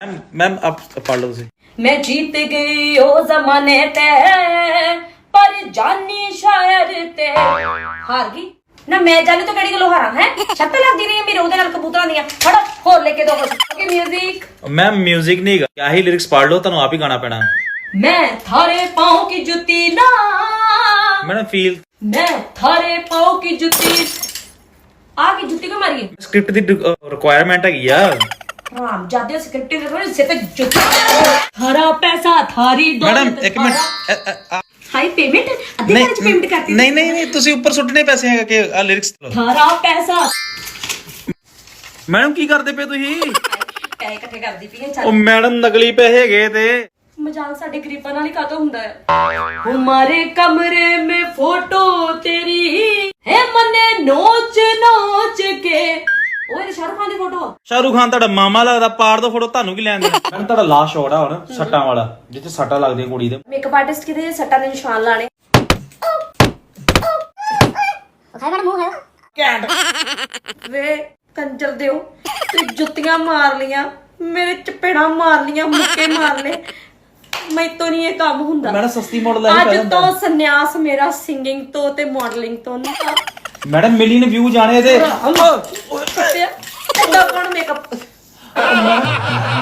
Ma'am ma'am ਆਪ ਪੜ੍ਹ ਲਓ ਤੁਸੀਂ ਮੈਂ ਜੀਤ ਗਈ ਉਹ ਜ਼ਮਾਨੇ ਤੇ ਪਰ ਜਾਨੀ ਸ਼ਾਇਰ ਤੇ ਹਾਰ ਗਈ ਨਾ ਮੈਂ ਜਾਣੀ ਤਾਂ ਕਿਹੜੀ ਗੱਲੋਂ ਹਾਰਾਂ ਹੈ ਛੱਤ ਲੱਗਦੀ ਨਹੀਂ ਮੇਰੇ ਉਹਦੇ ਨਾਲ ਕਬੂਤਰਾਂ ਦੀਆਂ ਫੜੋ ਹੋਰ ਲੈ ਕੇ ਦੋ ਕੁਛ ਕਿ 뮤직 ਮੈਮ 뮤직 ਨਹੀਂ ਹੈਗਾ ਆਹੀ ਲਿਰਿਕਸ ਪੜ੍ਹ ਲਓ ਤੁਹਾਨੂੰ ਆਪ ਹੀ ਗਾਣਾ ਪੈਣਾ ਮੈਂ ਥਾਰੇ ਪਾਉ ਕੀ ਜੁੱਤੀ ਨਾ ਮੈਡਮ ਫੀਲ ਮੈਂ ਥਾਰੇ ਪਾਉ ਕੀ ਜੁੱਤੀ ਆ ਕੀ ਜੁੱਤੀ ਕੋ ਮਾਰੀਏ ਸਕ੍ਰਿਪਟ ਦੀ ਰਿਕੁਆਇਰਮੈਂਟ ਹੈਗੀ ਆ ਰਾਮ ਜਾਦੇ ਸਕ੍ਰਿਪਟ ਦੇ ਥੋੜੇ ਸਿਰ ਤੇ ਜੁੱਤੀ। ਥਾਰਾ ਪੈਸਾ ਥਾਰੀ ਦੌਲਤ ਮੈਡਮ ਇੱਕ ਮਿੰਟ ਥਾਰਾ- ਅ, ਅ, ਅ, ਹਾਈ ਪੇਮੈਂਟ ਅੱਧੇ ਘੰਟੇ ਚ ਪੇਮੈਂਟ ਕਰਤੀ ਨਹੀਂ ਨਹੀਂ ਨਹੀਂ ਤੁਸੀਂ ਉੱਪਰ ਸੁੱਟਣੇ ਪੈਸੇ ਹੈਗਾ ਕਿ ਆ ਲਿਰਿਕਸ ਥਾਰਾ ਪੈਸਾ। ਮੈਡਮ ਕੀ ਕਰਦੇ ਪਏ ਤੁਸੀਂ? ਪੈਸੇ ਇਕੱਠੇ ਕਰਦੀ ਪਈ ਹੈ ਉਹ ਚੱਲ ਮੈਡਮ ਨਕਲੀ ਪੈਸੇ ਹੈਗੇ ਤੇ। ਮਜ਼ਾਕ ਸਾਡੇ ਗਰੀਬਾਂ ਨਾਲ ਹੀ ਕਾਤੋਂ ਹੁੰਦਾ ਹੈ? ਹਮਾਰੇ ਕਮਰੇ ਮੇ ਫੋਟੋ ਤੇਰੀ ਹੈ ਮਨੇ ਨੋਚ ਨੋਚ ਕੇ ਇਹ ਸ਼ਾਹਰੁਖ ਖਾਨ ਦੀ ਫੋਟੋ ਆ ਸ਼ਾਹਰੁਖ ਖਾਨ ਤੁਹਾਡਾ ਮਾਮਾ ਲੱਗਦਾ ਪਾੜ ਦੋ ਫੋਟੋ ਤੁਹਾਨੂੰ ਕੀ ਲੈਣ ਦੇ ਮੈਡਮ ਤੁਹਾਡਾ ਲਾਸਟ ਸ਼ਾਟ ਆ ਹੁਣ ਸੱਟਾਂ ਵਾਲਾ ਜਿੱਥੇ ਸੱਟਾਂ ਲੱਗਦੀਆਂ ਕੁੜੀ ਦੇ। ਮੇਕਅਪ ਆਰਟਿਸਟ ਕਿਤੇ ਸੱਟਾਂ ਦੇ ਨਿਸ਼ਾਨ ਲਾਣੇ ਖਾਈ ਬੜਾ ਮੂੰਹ ਹੈ ਵੇ ਕੰਜਰ ਦਿਓ ਤੇ ਜੁੱਤੀਆਂ ਮਾਰ ਲੀਆਂ ਮੇਰੇ ਚਪੇੜਾਂ ਮਾਰ ਲੀਆਂ ਮੁੱਕੇ ਮਾਰ ਲਏ। ਮੈਤੋਂ ਨਹੀਂ ਇਹ ਕੰਮ ਹੁੰਦਾ। ਮੈਡਮ ਸਸਤੀ ਮਾਡਲ ਦਾ ਅੱਜ ਤੋਂ ਸੰਨਿਆਸ ਮੇਰਾ ਸਿੰਗਿੰਗ ਤੋਂ ਤੇ ਮਾਡਲਿੰਗ ਤੋਂ ਨਹੀਂ ਮੈਡਮ ਮਿਲੀਅਨ ਵਿਊ ਜਾਣੇ ਇਹਦੇ। up.